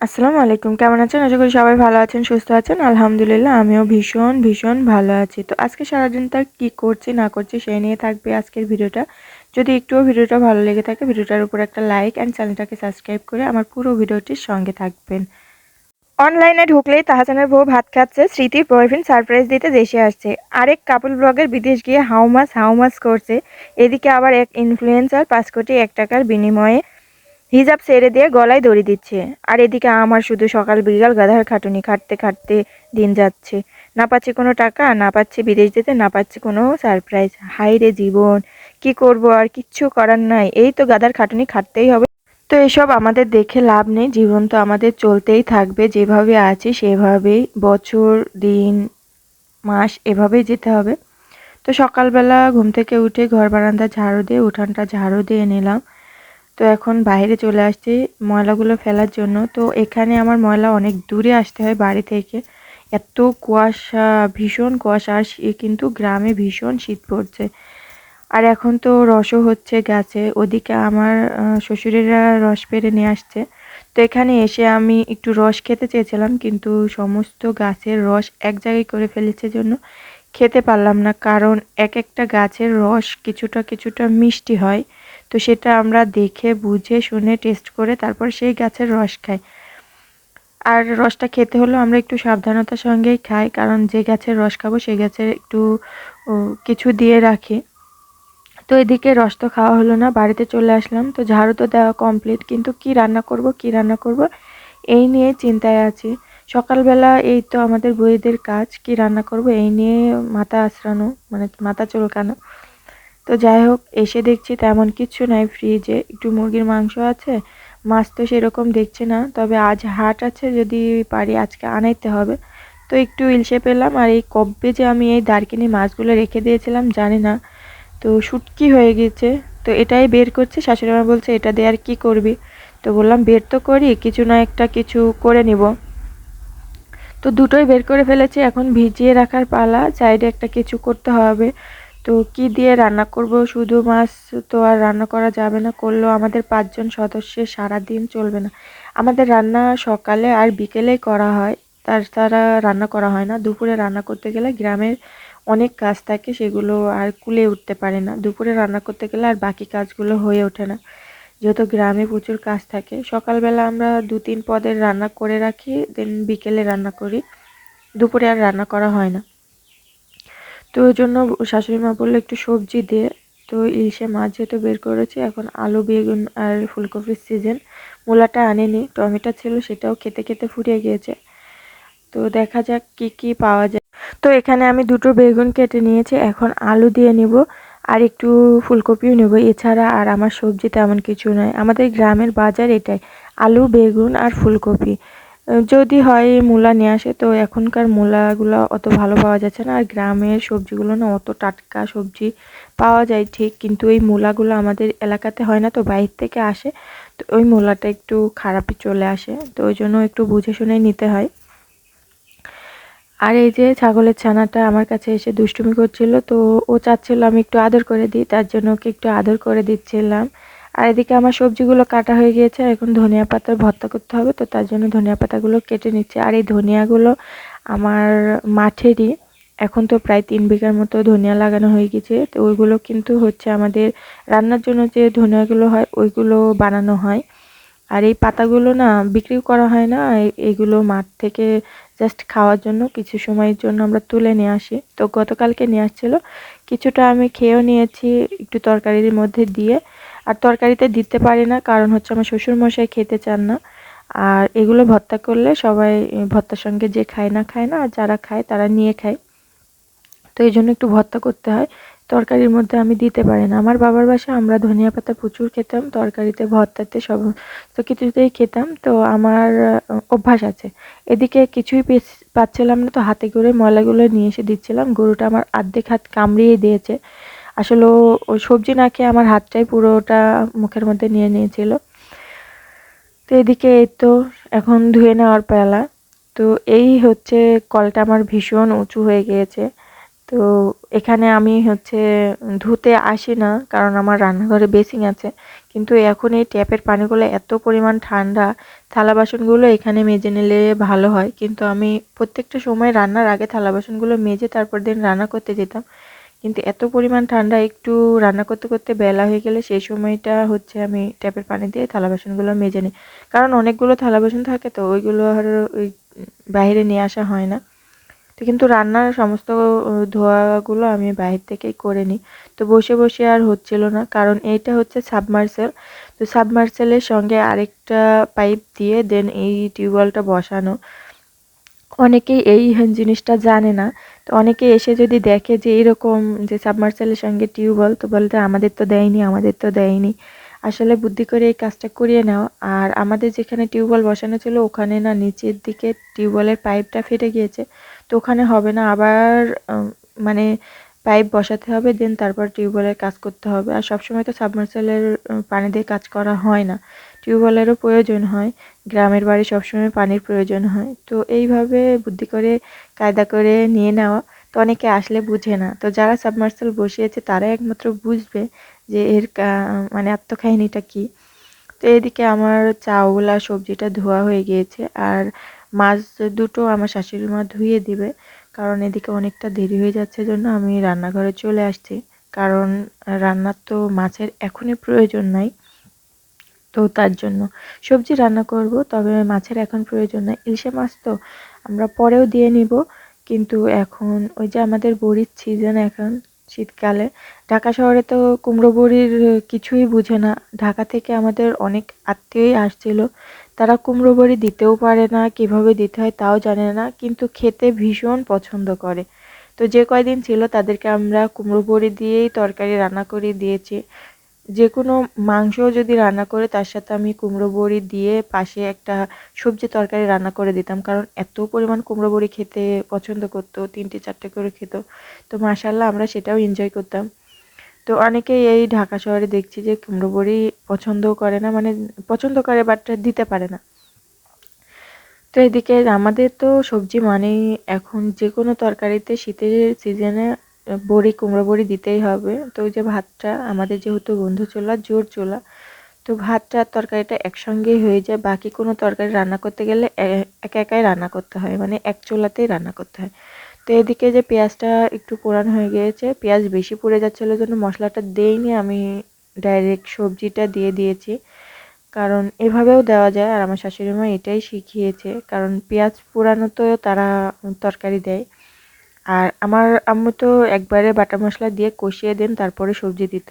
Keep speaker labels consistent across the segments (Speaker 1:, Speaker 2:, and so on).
Speaker 1: আসসালামু আলাইকুম। কেমন আছেন? আশা করি সবাই ভালো আছেন, সুস্থ আছেন। আলহামদুলিল্লাহ, আমিও ভীষণ ভীষণ ভালো আছি। তো আজকে সারাদিন তার কী করছি, না করছি সেই নিয়ে থাকবে আজকের ভিডিওটা। যদি একটুও ভিডিওটা ভালো লেগে থাকে, ভিডিওটার উপর একটা লাইক অ্যান্ড চ্যানেলটাকে সাবস্ক্রাইব করে আমার পুরো ভিডিওটির সঙ্গে থাকবেন। অনলাইনে ঢুকলেই তাহাজানের বউ ভাত খাচ্ছে, স্মৃতির বয়ফ্রেন্ড সারপ্রাইজ দিতে দেশে আসছে। আরেক কাপল ব্লগের বিদেশ গিয়ে হাউমাস হাউমাস করছে। এদিকে আবার এক ইনফ্লুয়েন্সার পাঁচ কোটি এক টাকার বিনিময়ে হিজাব ছেড়ে দিয়ে গলায় দড়ি দিচ্ছে। আর এদিকে আমার শুধু সকাল বিকাল গাধার খাটুনি খাটতে খাটতে দিন যাচ্ছে। না পাচ্ছি কোনো টাকা, না পাচ্ছি বিদেশ যেতে, না পাচ্ছি কোনো সারপ্রাইজ হাই রে জীবন, কি করব আর কিচ্ছু করার নাই। এই তো গাধার খাটুনি খাটতেই হবে। তো এসব আমাদের দেখে লাভ নেই। জীবন তো আমাদের চলতেই থাকবে। যেভাবে আছি সেভাবেই বছর, দিন, মাস এভাবেই যেতে হবে। তো সকালবেলা ঘুম থেকে উঠে ঘর বারান্দা ঝাড়ু দিয়ে, উঠানটা ঝাড়ু দিয়ে নিলাম। তো এখন বাইরে চলে আসছি ময়লাগুলো ফেলার জন্য। তো এখানে আমার ময়লা অনেক দূরে আসতে হয় বাড়ি থেকে। এত কুয়াশা, ভীষণ কুয়াশা, আর কিন্তু গ্রামে ভীষণ শীত পড়ছে। আর এখন তো রসও হচ্ছে গাছে। ওদিকে আমার শ্বশুরেরা রস পেরে নিয়ে আসছে। তো এখানে এসে আমি একটু রস খেতে চেয়েছিলাম, কিন্তু সমস্ত গাছের রস এক জায়গায় করে ফেলেছে জন্য খেতে পারলাম না। কারণ এক একটা গাছের রস কিছুটা কিছুটা মিষ্টি হয়। তো সেটা আমরা দেখে, বুঝে, শুনে টেস্ট করে তারপর সেই গাছের রস খাই। আর রসটা খেতে হলেও আমরা একটু সাবধানতার সঙ্গেই খাই, কারণ যে গাছের রস খাব সেই গাছের একটু কিছু দিয়ে রাখি। তো এদিকে রস তো খাওয়া হলো না, বাড়িতে চলে আসলাম। তো ঝাড়ু তো দেওয়া কমপ্লিট কিন্তু কি রান্না করব, কি রান্না করব, এই নিয়ে চিন্তায় আছি। সকালবেলা এই তো আমাদের বইদের কাজ, কি রান্না করব, এই নিয়ে মাথা আশ্রানো মানে মাথা চুলকানো। তো যাই হোক, এসে দেখছি তেমন কিছু নাই, ফ্রিজে একটু মুরগির মাংস আছে, মাছ তো সেরকম দেখছি না, তবে আজ হাট আছে, যদি পারি আজকে আনাইতে হবে। তো একটু ইলশে পেলাম, আর এই কব্বে যে আমি এই দারকিনি মাছগুলো রেখে দিয়েছিলাম, জানি না, তো শুটকি হয়ে গেছে, তো এটাই বের করছে শাশুড়ি মা বলছে, এটা দিয়ে আর কী করবি? তো বললাম, বের তো করি, কিছু না, একটা কিছু করে নিব। তো দুটোই বের করে ফেলেছি, এখন ভিজিয়ে রাখার পালা সাইডে একটা কিছু করতে হবে তো কি দিয়ে রান্না করব? শুধু মাছ তো আর রান্না করা যাবে না, করলেও আমাদের পাঁচজন সদস্যের সারা দিন চলবে না। আমাদের রান্না সকালে আর বিকেলেই করা হয়, তার, তারা রান্না করা হয় না। দুপুরে রান্না করতে গেলে গ্রামের অনেক কাজ থাকে, সেগুলো আর কুলে উঠতে পারে না। দুপুরে রান্না করতে গেলে আর বাকি কাজগুলো হয়ে ওঠে না। যেহেতু গ্রামে প্রচুর কাজ থাকে, সকালবেলা আমরা দু তিন পদের রান্না করে রাখি, দেন বিকেলে রান্না করি। দুপুরে আর রান্না করা হয় না। তো ওই জন্য শাশুড়ি মা বলল একটু সবজি দিয়ে তো ইলিশে মাছ যেহেতু বের করেছি, এখন আলু, বেগুন আর ফুলকপির সিজন মূলাটা আনেনি, টমেটো ছিল, সেটাও খেতে খেতে ফুরিয়ে গিয়েছে। তো দেখা যাক কি কি পাওয়া যায়। তো এখানে আমি দুটো বেগুন কেটে নিয়েছি, এখন আলু দিয়ে নিব আর একটু ফুলকপিও নেব। এছাড়া আর আমার সবজি তেমন কিছু নয় আমাদের গ্রামের বাজার এটাই, আলু, বেগুন আর ফুলকপি। যদি হয় মূলা নিয়ে আসে, তো এখনকার মূলাগুলো অত ভালো পাওয়া যাচ্ছে না। আর গ্রামের সবজিগুলো না অত টাটকা সবজি পাওয়া যায় ঠিক, কিন্তু এই মূলাগুলো আমাদের এলাকাতে হয় না, তো বাইরে থেকে আসে, তো ওই মূলাটা একটু খারাপই চলে আসে, তো ওই জন্য একটু বুঝে শুনে নিতে হয়। আর এই যে ছাগলের ছানাটা আমার কাছে এসে দুষ্টুমি করছিল, তো ও চাচ্ছিল আমি একটু আদর করে দিই, তার জন্য ওকে একটু আদর করে দিচ্ছিলাম। আর এদিকে আমার সবজিগুলো কাটা হয়ে গিয়েছে এখন ধনিয়া পাতার ভর্তা করতে হবে, তো তার জন্য ধনিয়া পাতাগুলো কেটে নিচ্ছে। আর এই ধনিয়াগুলো আমার মাঠেরই, এখন তো প্রায় তিন বিঘার মতো ধনিয়া লাগানো হয়ে গেছে তো ওইগুলো কিন্তু হচ্ছে আমাদের রান্নার জন্য যে ধনিয়াগুলো হয়, ওইগুলো বানানো হয়। আর এই পাতাগুলো না বিক্রিও করা হয় না এগুলো মাঠ থেকে জাস্ট খাওয়ার জন্য কিছু সময়ের জন্য আমরা তুলে নিয়ে আসি। তো গতকালকে নিয়ে আসছিল, কিছুটা আমি খেয়েও নিয়েছি, একটু তরকারির মধ্যে দিয়ে আর তরকারিতে দিতে পারি না, কারণ হচ্ছে আমার শ্বশুরমশাই খেতে চান না। আর এগুলো ভর্তা করলে সবাই ভর্তার সঙ্গে যে খায় না খায় না, আর যারা খায় তারা নিয়ে খায়। তো এই জন্য একটু ভর্তা করতে হয়। তরকারির মধ্যে আমি দিতে পারি না। আমার বাবার বাসায় আমরা ধনিয়া পাতা প্রচুর খেতাম, তরকারিতে, ভর্তাতে সব তো কিছুতেই খেতাম। তো আমার অভ্যাস আছে। এদিকে কিছুই পাচ্ছিলাম না, তো হাতে করে ময়লাগুলো নিয়ে এসে দিচ্ছিলাম। গরুটা আমার আর্ধেক হাত কামড়িয়ে দিয়েছে। আসলে ওই সবজি না খেয়ে আমার হাতটাই পুরোটা মুখের মধ্যে নিয়ে নিয়েছিল। তো এদিকে এই তো এখন ধুয়ে নেওয়ার পেলা। তো এই হচ্ছে কলটা আমার ভীষণ উঁচু হয়ে গিয়েছে। তো এখানে আমি হচ্ছে ধুতে আসি না, কারণ আমার রান্নাঘরে বেসিং আছে। কিন্তু এখন এই ট্যাপের পানিগুলো এত পরিমাণ ঠান্ডা, থালা বাসনগুলো এখানে মেজে নিলে ভালো হয়। কিন্তু আমি প্রত্যেকটা সময় রান্নার আগে থালা বাসনগুলো মেজে তারপর দিন রান্না করতে যেতাম। কিন্তু এত পরিমাণ ঠান্ডা, একটু রান্না করতে করতে বেলা হয়ে গেলে সেই সময়টা হচ্ছে আমি ট্যাপের পানি দিয়ে থালা বাসনগুলো মেজে নিই। কারণ অনেকগুলো থালা বাসন থাকে তো ওইগুলো আর ওই বাইরে নিয়ে আসা হয় না। তো কিন্তু রান্নার সমস্ত ধোয়াগুলো আমি বাহির থেকেই করে নিই। তো বসে বসে আর হচ্ছিল না, কারণ এইটা হচ্ছে সাবমার্সেল। তো সাবমার্সেলের সঙ্গে আরেকটা পাইপ দিয়ে দেন এই টিউবওয়েলটা বসানো। অনেকেই এই জিনিসটা জানে না তো অনেকে এসে যদি দেখে যে এরকম যে সাবমার্সেলের সঙ্গে টিউবওয়েল, তো বলতে আমাদের তো দেয়নি, আমাদের তো দেয়নি। আসলে বুদ্ধি করে এই কাজটা করিয়ে নাও। আর আমাদের যেখানে টিউবওয়েল বসানো ছিল, ওখানে না নিচের দিকে টিউবওয়েলের পাইপটা ফেটে গিয়েছে। তো ওখানে হবে না, আবার মানে পাইপ বসাতে হবে, দেন তারপর টিউবওয়েলের কাজ করতে হবে। আর সবসময় তো সাবমার্সেলের পানি দিয়ে কাজ করা হয় না। টিউবওয়েলেরও প্রয়োজন হয়, গ্রামের বাড়ি সবসময় পানির প্রয়োজন হয়। তো এইভাবে বুদ্ধি করে কায়দা করে নিয়ে নেওয়া, তো অনেকে আসলে বুঝে না। তো যারা সাবমার্সেল বসিয়েছে তারা একমাত্র বুঝবে যে এর মানে আত্মকাহিনীটা কী। তো এদিকে আমার চাউল আর সবজিটা ধোয়া হয়ে গিয়েছে, আর মাছ দুটো আমার শাশুড়ি মা ধুয়ে দিবে, কারণ এদিকে অনেকটা দেরি হয়ে যাচ্ছে জন্য আমি রান্নাঘরে চলে আসছি। কারণ রান্নার তো মাছের এখনই প্রয়োজন নাই। তো তার জন্য সবজি রান্না করব, তবে মাছের এখন প্রয়োজন নাই। ইলিশে মাছ তো আমরা পরেও দিয়ে নিব। কিন্তু এখন ওই যে আমাদের বড়ির সিজন এখন শীতকালে, ঢাকা শহরে তো কুমড়ো বড়ির কিছুই বুঝে না। ঢাকা থেকে আমাদের অনেক আত্মীয়ই আসছিল। তারা কুমড়ো বড়ি দিতেও পারে না, কীভাবে দিতে হয় তাও জানে না, কিন্তু খেতে ভীষণ পছন্দ করে। তো যে কয়দিন ছিল তাদেরকে আমরা কুমড়ো বড়ি দিয়েই তরকারি রান্না করে দিয়েছি। যে কোনো মাংস যদি রান্না করে, তার সাথে আমি কুমড়ো বড়ি দিয়ে পাশে একটা সবজি তরকারি রান্না করে দিতাম। কারণ এত পরিমাণ কুমড়ো বড়ি খেতে পছন্দ করতো, তিনটে চারটে করে খেত। তো মাসাল্লাহ আমরা সেটাও এনজয় করতাম। তো অনেকেই এই ঢাকা শহরে দেখছি যে কুমড়ো বড়ি পছন্দও করে না মানে পছন্দ করে বাট দিতে পারে না। তো এদিকে আমাদের তো সবজি মানেই এখন যে কোনো তরকারিতে শীতের সিজনে বড়ি, কুমড়ো বড়ি দিতেই হবে। তো ওই যে ভাতটা, আমাদের যেহেতু বন্ধু চোলা, জোর চোলা, তো ভাতটা তরকারিটা একসঙ্গেই হয়ে যায়। বাকি কোনো তরকারি রান্না করতে গেলে একা একাই রান্না করতে হয়। মানে এক চোলাতেই রান্না করতে হয়। তো এদিকে যে পেঁয়াজটা একটু পোড়ান হয়ে গিয়েছে, পেঁয়াজ বেশি পড়ে যাচ্ছিল জন্য মশলাটা দেইনি, আমি ডাইরেক্ট সবজিটা দিয়ে দিয়েছি। কারণ এভাবেও দেওয়া যায়, আর আমার শাশুড়ি মা এটাই শিখিয়েছে। কারণ পেঁয়াজ পোড়ানো তো তারা তরকারি দেয়। আর আমার আম্মু তো একবারে বাটা মশলা দিয়ে কষিয়ে দেন, তারপরে সবজি দিত।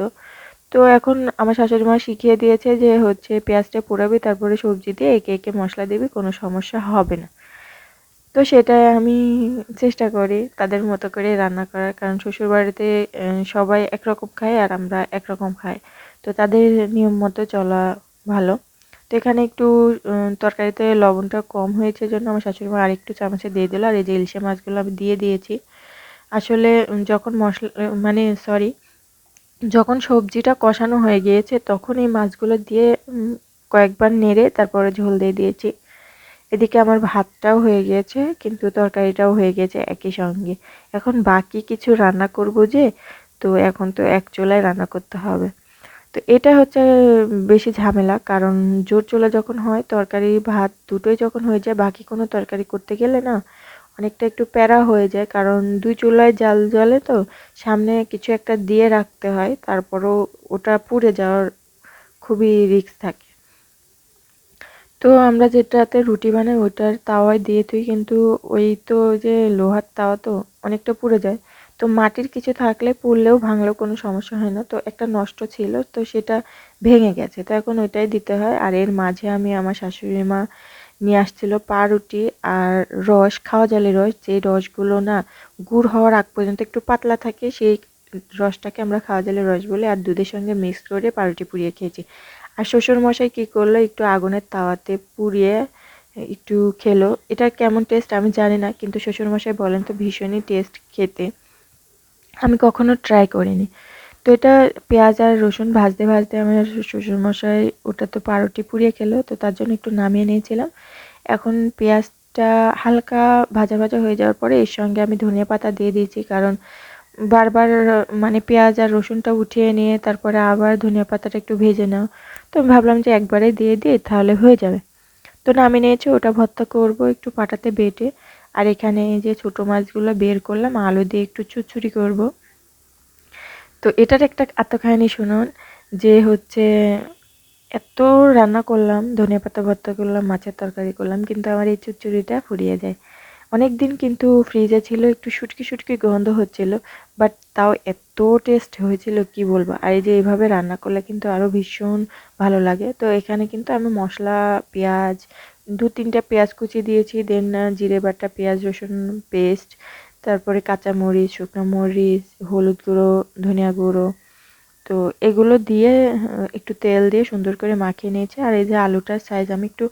Speaker 1: তো এখন আমার শাশুড়ি মা শিখিয়ে দিয়েছে যে হচ্ছে পেঁয়াজটা পোড়াবি, তারপরে সবজি দিয়ে একে একে মশলা দিবি, কোনো সমস্যা হবে না। তো সেটাই আমি চেষ্টা করি তাদের মতো করে রান্না করার, কারণ শ্বশুরবাড়িতে সবাই একরকম খায় আর আমরা একরকম খাই। তো তাদের নিয়ম মতো চলা ভালো। তো এখানে একটু তরকারিতে লবণটা কম হয়েছে জন্য আমার শাশুড়ি মা আরেকটু চামচে দিয়ে দিল, আর এই যে ইলিশে মাছগুলো আমি দিয়ে দিয়েছি। আসলে যখন মশলা মানে সরি যখন সবজিটা কষানো হয়ে গিয়েছে, তখন এই মাছগুলো দিয়ে কয়েকবার নেড়ে তারপরে ঝোল দিয়ে দিয়েছি। এদিকে আমার ভাতটাও হয়ে গিয়েছে, কিন্তু তরকারিটাও হয়ে গেছে একই সঙ্গে। এখন বাকি কিছু রান্না করব যে, তো এখন তো এক চোলায় রান্না করতে হবে। তো এটা হচ্ছে বেশি ঝামেলা, কারণ জোর চোলা যখন হয়, তরকারি ভাত দুটোই যখন হয়ে যায়, বাকি কোনো তরকারি করতে গেলে না অনেকটা একটু প্যারা হয়ে যায়, কারণ দুই চুলায় জাল জ্বলে তো সামনে কিছু একটা দিয়ে রাখতে হয়, তারপরও ওটা পুড়ে যাওয়ার খুবই রিস্ক থাকে। তো আমরা যেটাতে রুটি বানাই ওটার তাওয়ায় দিয়ে তুই কিন্তু ওই তো যে লোহার তাওয়া তো অনেকটা পুড়ে যায়। তো মাটির কিছু থাকলে পুড়লেও ভাঙলেও কোনো সমস্যা হয় না। তো একটা নষ্ট ছিল, তো সেটা ভেঙে গেছে। তো এখন ওইটাই দিতে হয়। আর এর মাঝে আমি আমার শাশুড়ি মা নিয়ে আসছিল পাউরুটি আর রস, খাওয়া জালের রস। যে রসগুলো না গুড় হওয়ার আগ পর্যন্ত একটু পাতলা থাকে, সেই রসটাকে আমরা খাওয়া জালে রস বলে আর দুধের সঙ্গে মিক্স করে পাউরুটি পুড়িয়ে খেয়েছি। আর শ্বশুরমশাই কী করল? একটু আগুনের তাওয়াতে পুড়িয়ে একটু খেলো। এটা কেমন টেস্ট আমি জানি না, কিন্তু শ্বশুরমশাই বলেন তো ভীষণই টেস্ট খেতে। আমি কখনো ট্রাই করিনি। তো এটা পেঁয়াজ আর রসুন ভাজতে ভাজতে আমার শ্বশুরমশাই ওটা তো পাউরুটি পুড়িয়ে খেলো, তো তার জন্য একটু নামিয়ে নিয়েছিলাম। এখন পেঁয়াজটা হালকা ভাজা ভাজা হয়ে যাওয়ার পরে এর সঙ্গে আমি ধনিয়া পাতা দিয়ে দিয়েছি, কারণ বারবার মানে পেঁয়াজ আর রসুনটা উঠিয়ে নিয়ে তারপরে আবার ধনিয়া পাতাটা একটু ভেজে নাও। তো আমি ভাবলাম যে একবারে দিয়ে দিই, তাহলে হয়ে যাবে। তো নামিয়ে নিয়েছি, ওটা ভর্তা করব একটু পাটাতে বেটে। আর এখানে যে ছোটো মাছগুলো বের করলাম, আলু দিয়ে একটু চুচুরি করব। তো এটার একটা আত্মকাহিনী শুনুন, যে হচ্ছে এত রান্না করলাম, ধনিয়া পাতা ভর্তা করলাম, মাছের তরকারি করলাম, কিন্তু আমার এই চুচুরিটা ফুরিয়ে যায়। অনেক দিন কিন্তু ফ্রিজে ছিল, একটু শুটকি শুটকি গন্ধ হচ্ছিল বাট তাও এত টেস্ট হয়েছিল, কি বলব? আর এই যে এইভাবে রান্না করলে কিন্তু আরও ভীষণ ভালো লাগে। তো এখানে কিন্তু আমি মশলা, পেঁয়াজ দু তিনটা পেঁয়াজ কুচি দিয়েছি, দেন জিরে বাটা, পেঁয়াজ রসুন পেস্ট তারপরে কাঁচা মরিচ শুকনো মরিচ, হলুদ গুঁড়ো, ধনিয়া গুঁড়ো। তো এগুলো দিয়ে একটু তেল দিয়ে সুন্দর করে মাখিয়ে নিয়েছি। আর এই যে আলুটার সাইজ আমি একটু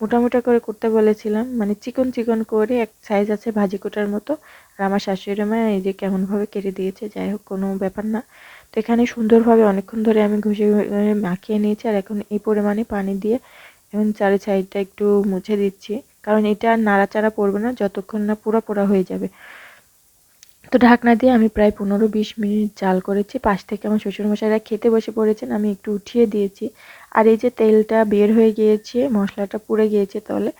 Speaker 1: মোটা মোটা করে করতে বলেছিলাম মানে চিকন চিকন করে এক সাইজ আছে ভাজি কোটার মতো। আর আমার শাশুড়ি মা এই যে কেমনভাবে কেটে দিয়েছে, যাই হোক, কোনো ব্যাপার না। তো এখানে সুন্দরভাবে অনেকক্ষণ ধরে আমি ঘষে মাখিয়ে নিয়েছি। আর এখন এই পরিমাণে পানি দিয়ে এখন চারি সাইডটা একটু মুছে দিচ্ছি। কারণ এটা আর নাড়াচাড়া পড়বে না, যতক্ষণ না পুরো পোড়া হয়ে যাবে। তো ঢাকনা দিয়ে আমি প্রায় পনেরো বিশ মিনিট জাল করেছি। পাশ থেকে আমার শ্বশুরমশাইরা খেতে বসে পড়েছেন, আমি একটু উঠিয়ে দিয়েছি। আর এই যে তেলটা বের হয়ে গিয়েছে, মশলাটা পুড়ে গিয়েছে তলে,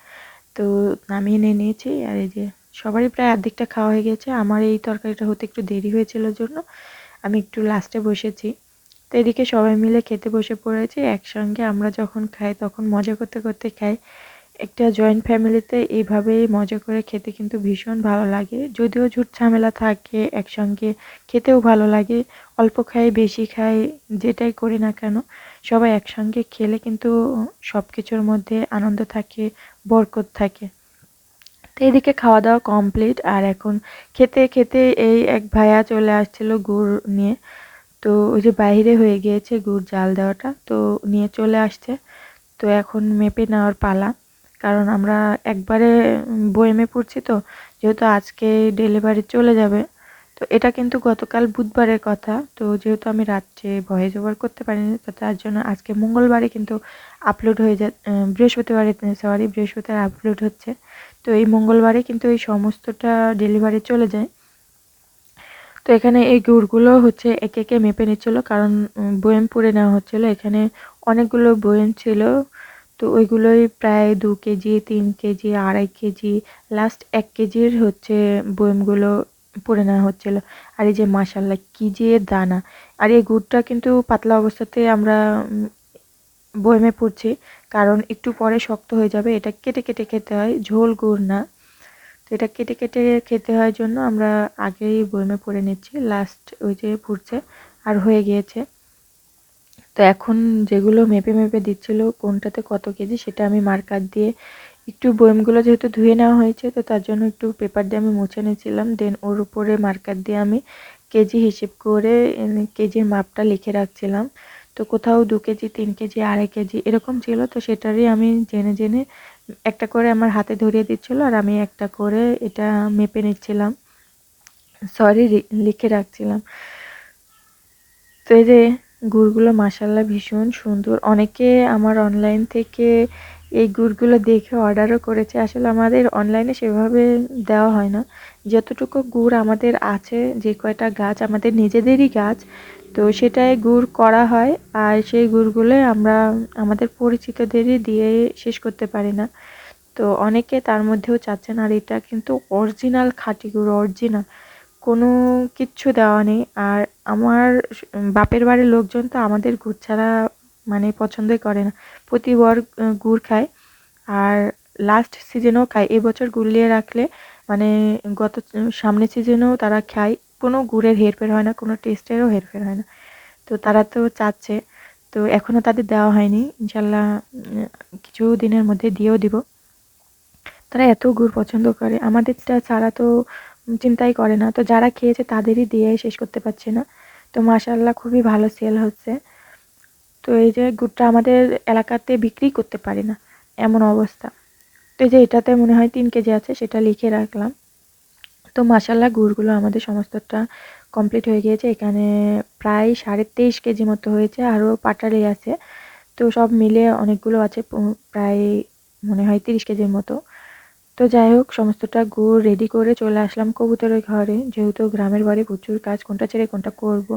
Speaker 1: তো নামিয়ে নিয়ে নিয়েছি। আর এই যে সবারই প্রায় অর্ধেকটা খাওয়া হয়ে গেছে। আমার এই তরকারিটা হতে একটু দেরি হয়েছিল জন্য আমি একটু লাস্টে বসেছি। তো এদিকে সবাই মিলে খেতে বসে পড়েছি। একসঙ্গে আমরা যখন খাই, তখন মজা করতে করতে খাই। একটা জয়েন্ট ফ্যামিলিতে এইভাবেই মজা করে খেতে কিন্তু ভীষণ ভালো লাগে। যদিও ঝুট ঝামেলা থাকে, একসঙ্গে খেতেও ভালো লাগে, অল্প খাই, বেশি খাই, যেটাই করি না কেন, সবাই একসঙ্গে খেলে কিন্তু সব কিছুর মধ্যে আনন্দ থাকে, বরকত থাকে। তো এদিকে খাওয়া দাওয়া কমপ্লিট আর এখন খেতে খেতে এই এক ভাইয়া চলে আসছিল গুড় নিয়ে। তো ওই যে বাইরে হয়ে গিয়েছে গুড় জাল দেওয়াটা, তো নিয়ে চলে আসছে। তো এখন মেপে নেওয়ার পালা। কারণ আমরা একবারে বয়েমে পড়ছি তো, যেহেতু আজকে ডেলিভারি চলে যাবে। তো এটা কিন্তু গতকাল বুধবারের কথা। তো যেহেতু আমি রাত্রে ভয়েস ওভার করতে পারিনি, তো তার জন্য আজকে মঙ্গলবারে কিন্তু আপলোড হয়ে যা বৃহস্পতিবারে সরি, বৃহস্পতিবার আপলোড হচ্ছে। তো এই মঙ্গলবারে কিন্তু এই সমস্তটা ডেলিভারি চলে যায়। তো এখানে এই গুড়গুলো হচ্ছে একে একে মেপে নিচ্ছিল, কারণ বয়েম পুড়ে নেওয়া হচ্ছিল। এখানে অনেকগুলো বয়েম ছিল। তো ওইগুলোই প্রায় দু কেজি, তিন কেজি, আড়াই কেজি লাস্ট এক কেজির হচ্ছে বয়মগুলো পরে নেওয়া হচ্ছিল। আর এই যে মাসাল্লা কি যে দানা। আর এই গুড়টা কিন্তু পাতলা অবস্থাতে আমরা বয়মে পড়ছি, কারণ একটু পরে শক্ত হয়ে যাবে। এটা কেটে কেটে খেতে হয়, ঝোল গুড় না। তো এটা কেটে কেটে খেতে হয় জন্য আমরা আগেই বয়মে পরে নিচ্ছি। লাস্ট ওই যে পুড়ছে, আর হয়ে গিয়েছে। তো এখন যেগুলো মেপে মেপে দিচ্ছিল, কোনটাতে কত কেজি, সেটা আমি মার্কার দিয়ে একটু বয়মগুলো যেহেতু ধুয়ে নেওয়া হয়েছে, তো তার জন্য একটু পেপার দিয়ে আমি মুছে নিয়েছিলাম। দেন ওর উপরে মার্কার দিয়ে আমি কেজি হিসেব করে কেজির মাপটা লিখে রাখছিলাম। তো কোথাও দু কেজি, তিন কেজি, আড়াই কেজি এরকম ছিল, তো সেটারই আমি জেনে জেনে একটা করে আমার হাতে ধরিয়ে দিচ্ছিল আর আমি একটা করে এটা মেপে নিচ্ছিলাম। সরি লিখে রাখছিলাম। তো এই যে গুড়গুলো মাসাল্লা ভীষণ সুন্দর। অনেকে আমার অনলাইন থেকে এই গুড়গুলো দেখে অর্ডারও করেছে। আসলে আমাদের অনলাইনে সেভাবে দেওয়া হয় না। যতটুকু গুড় আমাদের আছে, যে কয়টা গাছ আমাদের নিজেদেরই গাছ, তো সেটাই গুড় করা হয়। আর সেই গুড়গুলো আমরা আমাদের পরিচিতদেরই দিয়ে শেষ করতে পারি না। তো অনেকে তার মধ্যেও চাচ্ছেন, আর এটা কিন্তু অরিজিনাল খাঁটি গুড় অরিজিনাল কোনো কিচ্ছু দেওয়া নেই। আর আমার বাপের বাড়ির লোকজন তো আমাদের গুড় ছাড়া মানে পছন্দই করে না। প্রতিবার গুড় খায় আর লাস্ট সিজনেও খায়। এবছর গুলিয়ে রাখলে মানে গত সামনের সিজনেও তারা খায়। কোনো গুড়ের হেরফের হয় না, কোনো টেস্টেরও হেরফের হয় না। তো তারা তো চাচ্ছে। তো এখনও তাদের দেওয়া হয়নি। ইনশাল্লাহ কিছু দিনের মধ্যে দিয়েও দিব। তারা এত গুড় পছন্দ করে। আমাদেরটা ছাড়া তো চিন্তাই করে না। তো যারা খেয়েছে তাদেরই দিয়ে শেষ করতে পারছে না। তো মাশাল্লাহ খুবই ভালো সেল হচ্ছে। তো এই যে গুড়টা আমাদের এলাকাতে বিক্রি করতে পারি না, এমন অবস্থা। তো এই যে এটাতে মনে হয় তিন কেজি আছে, সেটা লিখে রাখলাম। তো মাসাল্লাহ গুড়গুলো আমাদের সমস্তটা কমপ্লিট হয়ে গিয়েছে। এখানে প্রায় সাড়ে তেইশ কেজি মতো হয়েছে, আরও পাটালি আছে। তো সব মিলে অনেকগুলো আছে, প্রায় মনে হয় তিরিশ কেজির মতো। তো যাই হোক, সমস্তটা গুড় রেডি করে চলে আসলাম কবুতরের ঘরে। যেহেতু গ্রামের বাড়ি প্রচুর কাজ, কোনটা ছেড়ে কোনটা করব।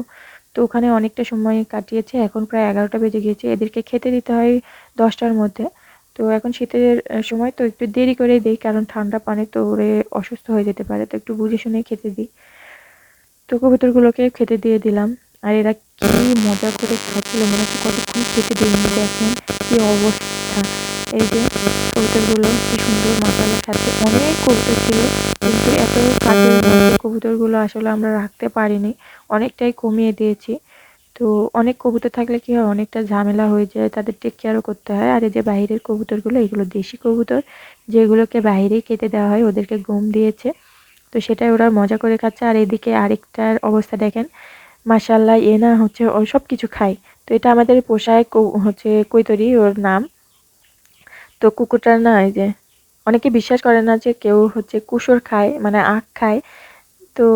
Speaker 1: তো ওখানে অনেকটা সময় কাটিয়েছে, এখন প্রায় এগারোটা বেজে গিয়েছে। এদেরকে খেতে দিতে হয় দশটার মধ্যে। তো এখন শীতের সময়, তো একটু দেরি করেই দিই, কারণ ঠান্ডা পানি তো ওরে অসুস্থ হয়ে যেতে পারে। তো একটু বুঝে শুনে খেতে দিই। তো কবুতরগুলোকে খেতে দিয়ে দিলাম। আর এরা কি মজা করে খাচ্ছিল, মনে হচ্ছে কতক্ষণ খেতে দিইনি দেখেন, কি অবস্থা। এই যে কবুতরগুলো কি সুন্দর মাসালা খাচ্ছে অনেক কবুতর ছিল, কিন্তু এত কাজের মধ্যে কবুতরগুলো আসলে আমরা রাখতে পারিনি। অনেকটাই কমিয়ে দিয়েছি। তো অনেক কবুতর থাকলে কি হয়, অনেকটা ঝামেলা হয়ে যায়, তাদের টেক কেয়ারও করতে হয়। আর এই যে বাইরের কবুতরগুলো, এগুলো দেশি কবুতর, যেগুলোকে বাইরেই কেটে দেওয়া হয়, ওদেরকে গম দিয়েছে। তো সেটাই ওরা মজা করে খাচ্ছে। আর এদিকে আরেকটার অবস্থা দেখেন মাসাল্লাহ এ না হচ্ছে ও সব কিছু খায়। তো এটা আমাদের পোষায় হচ্ছে কৈতরি ওর নাম। তো কুকুরটার না এই যে, অনেকে বিশ্বাস করে না যে কেউ হচ্ছে কুসর খায় মানে আখ খায়। তো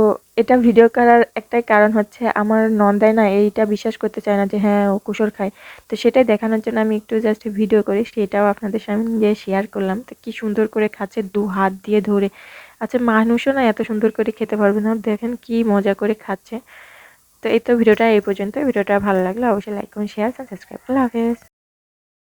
Speaker 1: এটা ভিডিও করার একটাই কারণ হচ্ছে আমার নন্দায় না এইটা বিশ্বাস করতে চায় না যে হ্যাঁ ও কুসর খায়। তো সেটাই দেখানোর জন্য আমি একটু জাস্ট ভিডিও করি, সেটাও আপনাদের সামনে শেয়ার করলাম। তো কি সুন্দর করে খাচ্ছে দু হাত দিয়ে ধরে। আচ্ছা মানুষও না এত সুন্দর করে খেতে পারবে না। দেখেন কি মজা করে খাচ্ছে। তো এই তো ভিডিওটা এই পর্যন্ত ভিডিওটা ভালো লাগলে অবশ্যই লাইক করুন শেয়ার সাবস্ক্রাইব আল্লাহ হাফেজ।